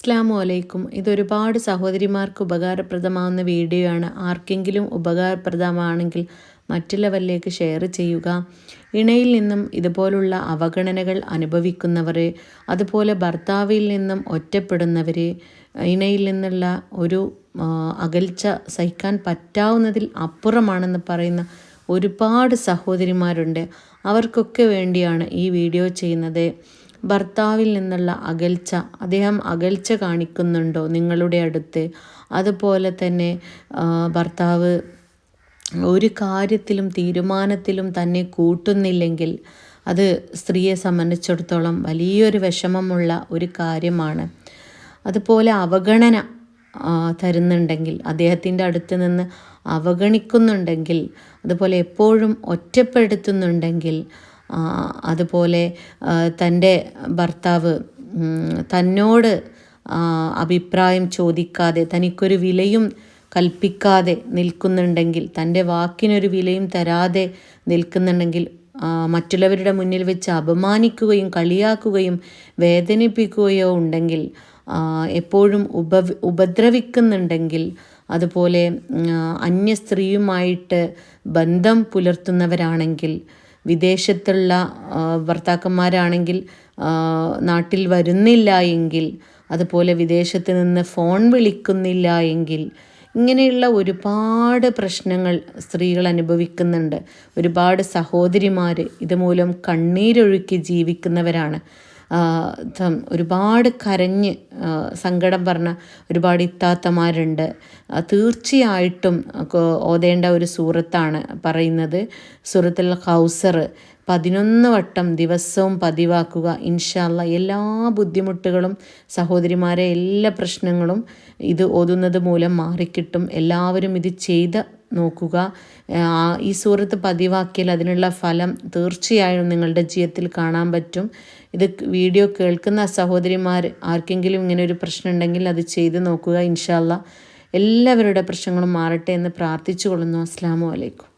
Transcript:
അസ്ലാമു അലൈക്കും. ഇതൊരുപാട് സഹോദരിമാർക്ക് ഉപകാരപ്രദമാവുന്ന വീഡിയോ ആണ് ആർക്കെങ്കിലും ഉപകാരപ്രദമാണെങ്കിൽ മറ്റുള്ളവരിലേക്ക് ഷെയർ ചെയ്യുക. ഇണയിൽ നിന്നും ഇതുപോലുള്ള അവഗണനകൾ അനുഭവിക്കുന്നവരെ അതുപോലെ ഭർത്താവിൽ നിന്നും ഒറ്റപ്പെടുന്നവരെ ഇണയിൽ നിന്നുള്ള ഒരു അകൽച്ച സഹിക്കാൻ പറ്റാവുന്നതിൽ അപ്പുറമാണെന്ന് പറയുന്ന ഒരുപാട് സഹോദരിമാരുണ്ട്. അവർക്കൊക്കെ വേണ്ടിയാണ് ഈ വീഡിയോ ചെയ്യുന്നത്. ഭർത്താവിൽ നിന്നുള്ള അകൽച്ച. അദ്ദേഹം അകൽച്ച കാണിക്കുന്നുണ്ടോ നിങ്ങളുടെ അടുത്ത്? അതുപോലെ തന്നെ ഭർത്താവ് ഒരു കാര്യത്തിലും തീരുമാനത്തിലും തന്നെ കൂട്ടുന്നില്ലെങ്കിൽ അത് സ്ത്രീയെ സംബന്ധിച്ചിടത്തോളം വലിയൊരു വിഷമമുള്ള ഒരു കാര്യമാണ്. അതുപോലെ അവഗണന തരുന്നുണ്ടെങ്കിൽ അദ്ദേഹത്തിന്റെ അടുത്ത് നിന്ന് അവഗണിക്കുന്നുണ്ടെങ്കിൽ അതുപോലെ എപ്പോഴും ഒറ്റപ്പെടുത്തുന്നുണ്ടെങ്കിൽ അതുപോലെ തന്റെ ഭർത്താവ് തന്നോട് അഭിപ്രായം ചോദിക്കാതെ തനിക്കൊരു വിലയും കൽപ്പിക്കാതെ നിൽക്കുന്നുണ്ടെങ്കിൽ തന്റെ വാക്കിനൊരു വിലയും തരാതെ നിൽക്കുന്നുണ്ടെങ്കിൽ മറ്റുള്ളവരുടെ മുന്നിൽ വെച്ച് അപമാനിക്കുകയും കളിയാക്കുകയും വേദനിപ്പിക്കുകയോ ഉണ്ടെങ്കിൽ എപ്പോഴും ഉപ ഉപദ്രവിക്കുന്നുണ്ടെങ്കിൽ അതുപോലെ അന്യ സ്ത്രീയുമായിട്ട് ബന്ധം പുലർത്തുന്നവരാണെങ്കിൽ വിദേശത്തുള്ള ഭർത്താക്കന്മാരാണെങ്കിൽ നാട്ടിൽ വരുന്നില്ല എങ്കിൽ അതുപോലെ വിദേശത്ത് നിന്ന് ഫോൺ വിളിക്കുന്നില്ല എങ്കിൽ ഇങ്ങനെയുള്ള ഒരുപാട് പ്രശ്നങ്ങൾ സ്ത്രീകൾ അനുഭവിക്കുന്നുണ്ട്. ഒരുപാട് സഹോദരിമാർ ഇതുമൂലം കണ്ണീരൊഴുക്കി ജീവിക്കുന്നവരാണ്. ഒരുപാട് കരഞ്ഞ് സങ്കടം പറഞ്ഞ ഒരുപാട് ഇത്താത്തമാരുണ്ട്. തീർച്ചയായിട്ടും ഓതേണ്ട ഒരു സൂറത്താണ് പറയുന്നത്. സൂറത്തുൽ ഹൗസർ പതിനൊന്ന് വട്ടം ദിവസവും പതിവാക്കുക. ഇൻഷാല്ല എല്ലാ ബുദ്ധിമുട്ടുകളും സഹോദരിമാരെ എല്ലാ പ്രശ്നങ്ങളും ഇത് ഓതുന്നത് മൂലം മാറിക്കിട്ടും. എല്ലാവരും ഇത് ചെയ്ത് നോക്കുക. ഈ സൂറത്ത് പതിവാക്കിയാൽ അതിനുള്ള ഫലം തീർച്ചയായും നിങ്ങളുടെ ജീവിതത്തിൽ കാണാൻ പറ്റും. ഇത് വീഡിയോ കേൾക്കുന്ന സഹോദരിമാർ ആർക്കെങ്കിലും ഇങ്ങനെ ഒരു പ്രശ്നം ഉണ്ടെങ്കിൽ അത് ചെയ്ത് നോക്കുക ഇൻഷാല്ല എല്ലാവരുടെ പ്രശ്നങ്ങളും മാറട്ടെ എന്ന് പ്രാർത്ഥിച്ചു കൊള്ളുന്നു അസ്സാം വലൈക്കും